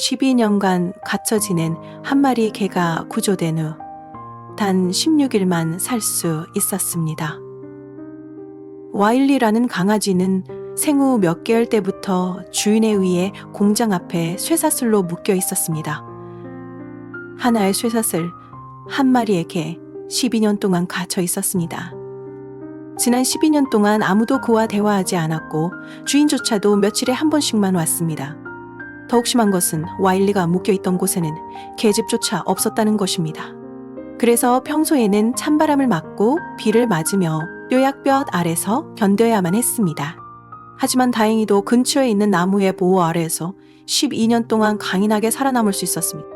12년간 갇혀 지낸 한 마리 개가 구조된 후 단 16일만 살 수 있었습니다. 와일리라는 강아지는 생후 몇 개월 때부터 주인에 의해 공장 앞에 쇠사슬로 묶여 있었습니다. 하나의 쇠사슬, 한 마리의 개, 12년 동안 갇혀 있었습니다. 지난 12년 동안 아무도 그와 대화하지 않았고 주인조차도 며칠에 한 번씩만 왔습니다. 더욱 심한 것은 와일리가 묶여 있던 곳에는 계집조차 없었다는 것입니다. 그래서 평소에는 찬바람을 맞고 비를 맞으며 뼈약볕 아래서 견뎌야만 했습니다. 하지만 다행히도 근처에 있는 나무의 보호 아래에서 12년 동안 강인하게 살아남을 수 있었습니다.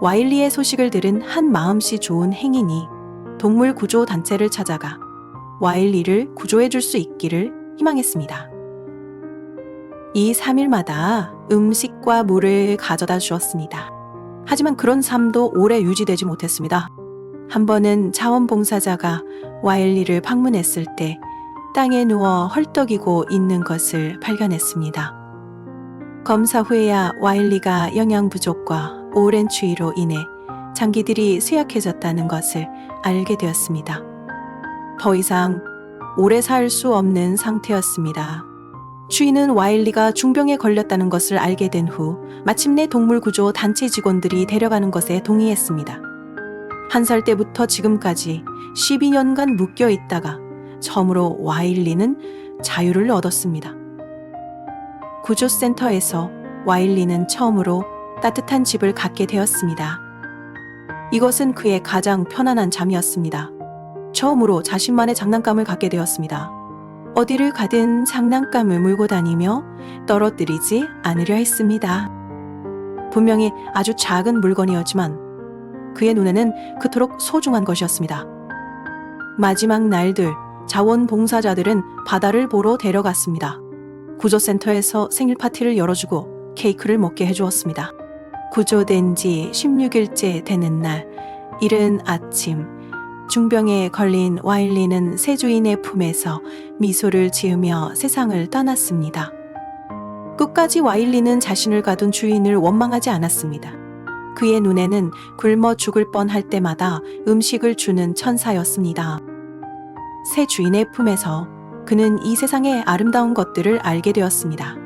와일리의 소식을 들은 한 마음씨 좋은 행인이 동물 구조 단체를 찾아가 와일리를 구조해 줄 수 있기를 희망했습니다. 이 3일마다 음식과 물을 가져다 주었습니다. 하지만 그런 삶도 오래 유지되지 못했습니다. 한 번은 자원봉사자가 와일리를 방문했을 때 땅에 누워 헐떡이고 있는 것을 발견했습니다. 검사 후에야 와일리가 영양 부족과 오랜 추위로 인해 장기들이 쇠약해졌다는 것을 알게 되었습니다. 더 이상 오래 살 수 없는 상태였습니다. 주인은 와일리가 중병에 걸렸다는 것을 알게 된 후 마침내 동물구조 단체 직원들이 데려가는 것에 동의했습니다. 한 살 때부터 지금까지 12년간 묶여 있다가 처음으로 와일리는 자유를 얻었습니다. 구조센터에서 와일리는 처음으로 따뜻한 집을 갖게 되었습니다. 이것은 그의 가장 편안한 잠이었습니다. 처음으로 자신만의 장난감을 갖게 되었습니다. 어디를 가든 장난감을 물고 다니며 떨어뜨리지 않으려 했습니다. 분명히 아주 작은 물건이었지만 그의 눈에는 그토록 소중한 것이었습니다. 마지막 날들 자원봉사자들은 바다를 보러 데려갔습니다. 구조센터에서 생일 파티를 열어주고 케이크를 먹게 해주었습니다. 구조된 지 16일째 되는 날, 이른 아침, 중병에 걸린 와일리는 새 주인의 품에서 미소를 지으며 세상을 떠났습니다. 끝까지 와일리는 자신을 가둔 주인을 원망하지 않았습니다. 그의 눈에는 굶어 죽을 뻔할 때마다 음식을 주는 천사였습니다. 새 주인의 품에서 그는 이 세상의 아름다운 것들을 알게 되었습니다.